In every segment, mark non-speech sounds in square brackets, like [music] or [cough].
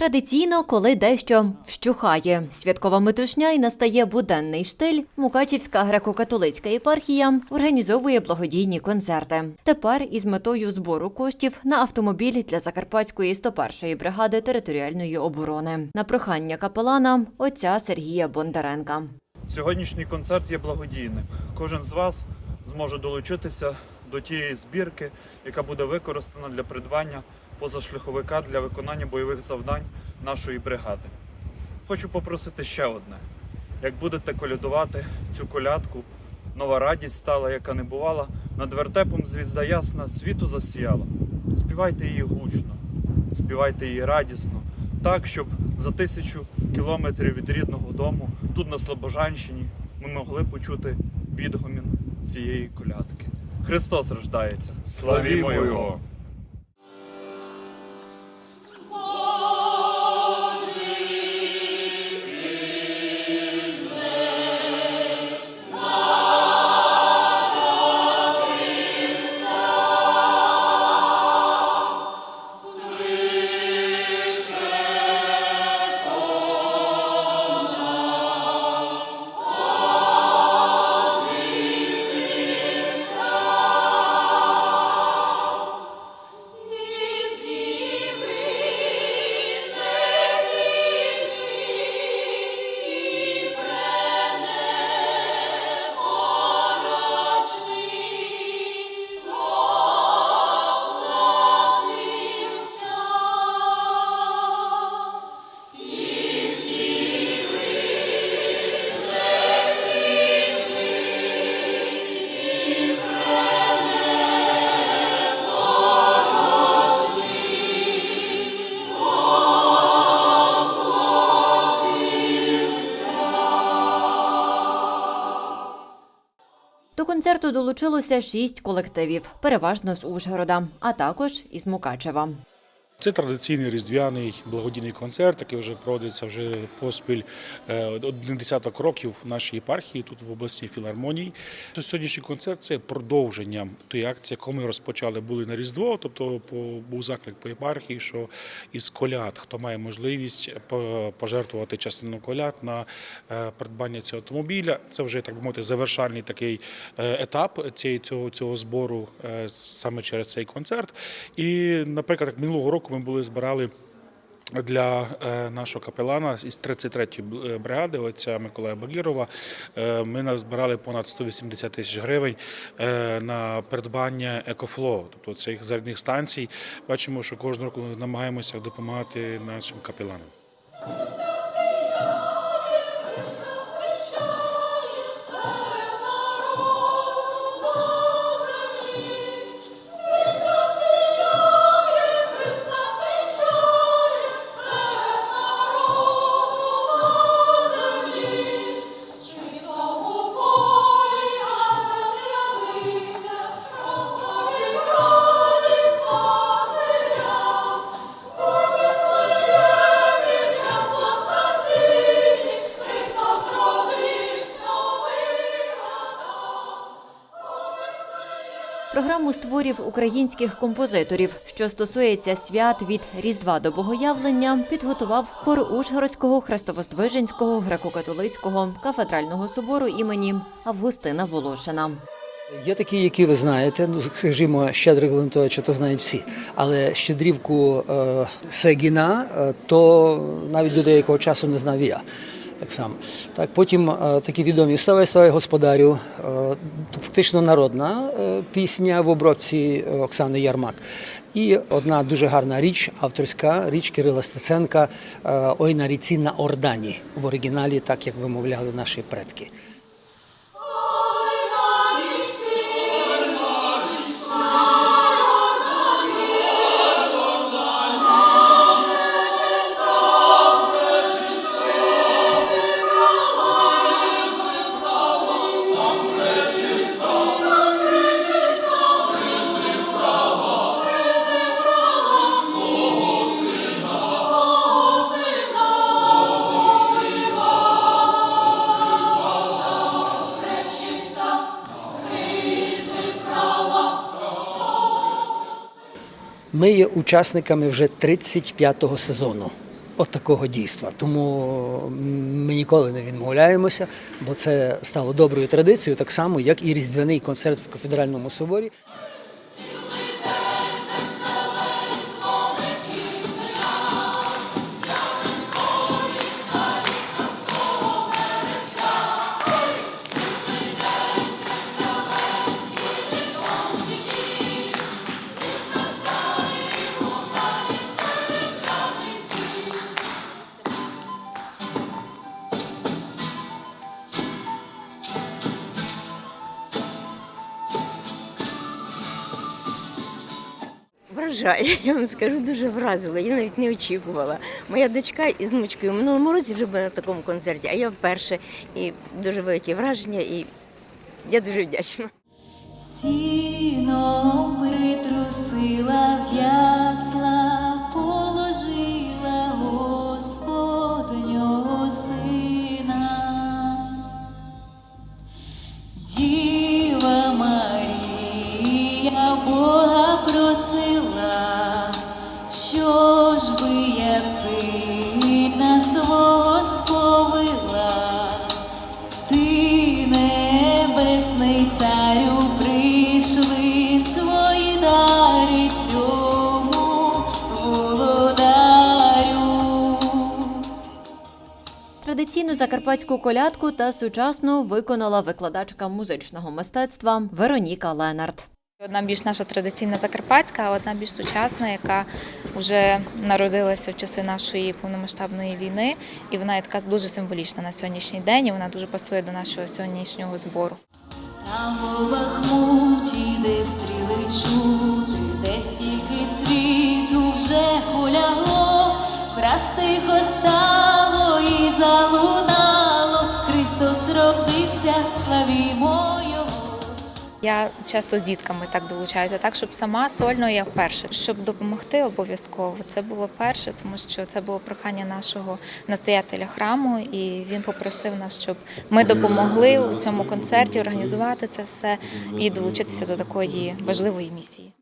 Традиційно, коли дещо вщухає святкова метушня і настає буденний штиль, Мукачівська греко-католицька єпархія організовує благодійні концерти. Тепер із метою збору коштів на автомобіль для Закарпатської 101-ї бригади територіальної оборони на прохання капелана отця Сергія Бондаренка. Сьогоднішній концерт є благодійним. Кожен з вас зможе долучитися до тієї збірки, яка буде використана для придбання позашляховика для виконання бойових завдань нашої бригади. Хочу попросити ще одне: як будете колядувати цю колядку, нова радість стала, яка не бувала, над вертепом звізда ясна світу засіяла. Співайте її гучно, співайте її радісно, так, щоб за тисячу кілометрів від рідного дому, тут на Слобожанщині, ми могли почути відгомін цієї колядки. Христос рождається! Славімо Його! До долучилося шість колективів, переважно з Ужгорода, а також із Мукачева. Це традиційний різдвяний благодійний концерт, який вже проводиться вже поспіль е, один десяток років в нашій єпархії, тут в обласній філармонії. Сьогоднішній концерт це продовження тієї акції, яку ми розпочали були на Різдво. Тобто був заклик по єпархії, що із коляд, хто має можливість пожертвувати частину коляд на е, придбання цього автомобіля. Це вже так би мовити завершальний такий е, етап цього, цього збору саме через цей концерт. І, наприклад, минулого року ми були збирали. Для е, нашого капелана із 33-ї бригади, отця Миколая Багірова, е, ми назбирали понад 180 тисяч гривень е, на придбання екофло, тобто цих зарядних станцій. Бачимо, що кожного року намагаємося допомагати нашим капеланам. Програму створів українських композиторів, що стосується свят від Різдва до Богоявлення, підготував хор Ужгородського Хрестовоздвиженського греко-католицького кафедрального собору імені Августина Волошина. Є такі, які ви знаєте, ну скажімо, Щедрик Леонтовича, то знають всі. Але щедрівку е, Сегіна, е, то навіть до деякого часу не знав і я. Так само. Так, потім е, такі відомі Вставай, вставай, господарю. Е, фактично народна е, пісня в обробці Оксани Ярмак. І одна дуже гарна річ, авторська річ Кирила Стеценка Ой на ріці на Ордані в оригіналі, так як вимовляли наші предки. Є учасниками вже 35-го сезону от такого дійства. Тому ми ніколи не відмовляємося, бо це стало доброю традицією, так само, як і різдвяний концерт в кафедральному соборі. Вражає, [laughs] я вам скажу, дуже вразила. Я навіть не очікувала. Моя дочка із внучкою в минулому році вже була на такому концерті, а я вперше. І дуже велике враження, і я дуже вдячна. Сіном притрусила в ясла, положила Господнього сина. Діва Традиційну закарпатську колядку та сучасну виконала викладачка музичного мистецтва Вероніка Ленард. Одна більш наша традиційна закарпатська, а одна більш сучасна, яка вже народилася в часи нашої повномасштабної війни, і вона є така дуже символічна на сьогоднішній день. і Вона дуже пасує до нашого сьогоднішнього збору. Там у Бахмуті, де стріли чути, де стільки цвіту вже полягло, враз тихо Я часто з дітками так долучаюся, так щоб сама сольно я вперше, щоб допомогти обов'язково. Це було перше, тому що це було прохання нашого настоятеля храму, і він попросив нас, щоб ми допомогли у цьому концерті організувати це все і долучитися до такої важливої місії.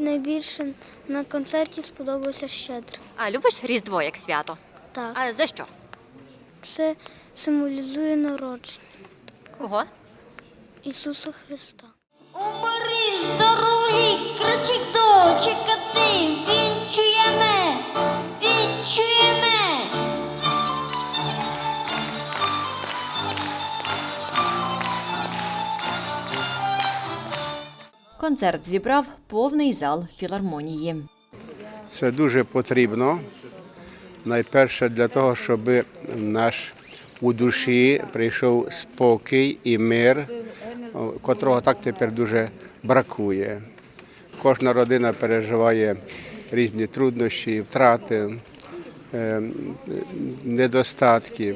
Найбільше на концерті сподобався щедр. А любиш Різдво як свято? Так, А за що? це символізує народження Кого? Ісуса Христа. Убери здоровий, кричить він чує вінчуєме. Концерт зібрав повний зал філармонії. Це дуже потрібно. Найперше для того, щоб наш у душі прийшов спокій і мир, котрого так тепер дуже бракує. Кожна родина переживає різні труднощі, втрати, е, недостатки.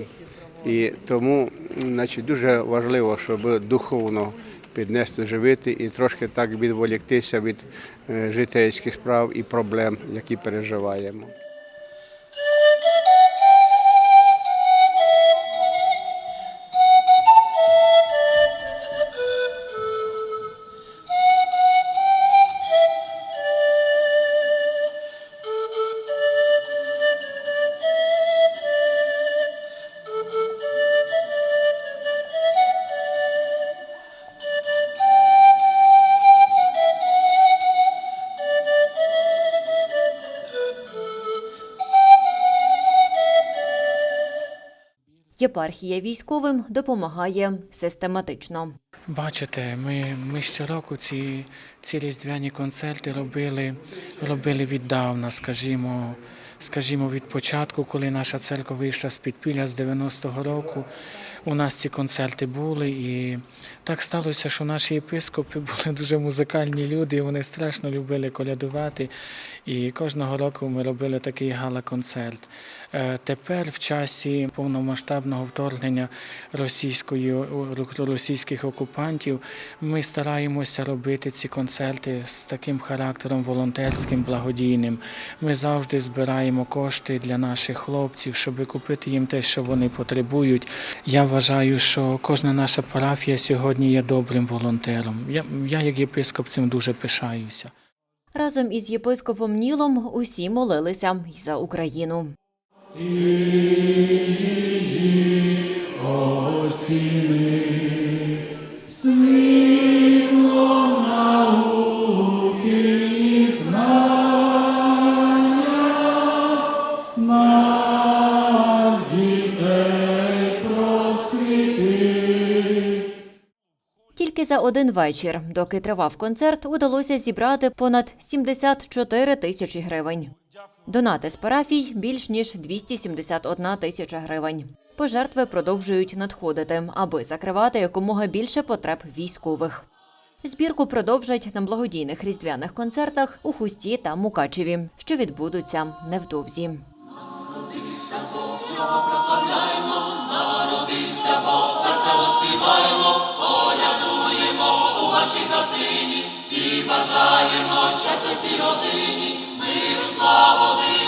І тому значить, дуже важливо, щоб духовно піднести живити і трошки так відволіктися від е, житейських справ і проблем, які переживаємо. Єпархія військовим допомагає систематично. Бачите, ми, ми щороку ці, ці різдвяні концерти робили, робили віддавна, скажімо, скажімо, від початку, коли наша церква вийшла з підпілля з 90-го року. У нас ці концерти були, і так сталося, що наші єпископи [laughs] були дуже музикальні люди, і вони страшно любили колядувати. І кожного року ми робили такий гала-концерт. Е, Тепер, в часі повномасштабного вторгнення російської російських окупантів, ми стараємося робити ці концерти з таким характером волонтерським, благодійним. Ми завжди збираємо кошти для наших хлопців, щоб купити їм те, що вони потребують. Я вважаю, що кожна наша парафія сьогодні є добрим волонтером. Я, я як єпископ цим дуже пишаюся. Разом із єпископом Нілом усі молилися й за Україну. Тільки за один вечір, доки тривав концерт, удалося зібрати понад 74 тисячі гривень. Донати з парафій більш ніж 271 тисяча гривень. Пожертви продовжують надходити, аби закривати якомога більше потреб військових. Збірку продовжать на благодійних різдвяних концертах у Хусті та Мукачеві, що відбудуться невдовзі. Щастя всій родині, миру, Україні.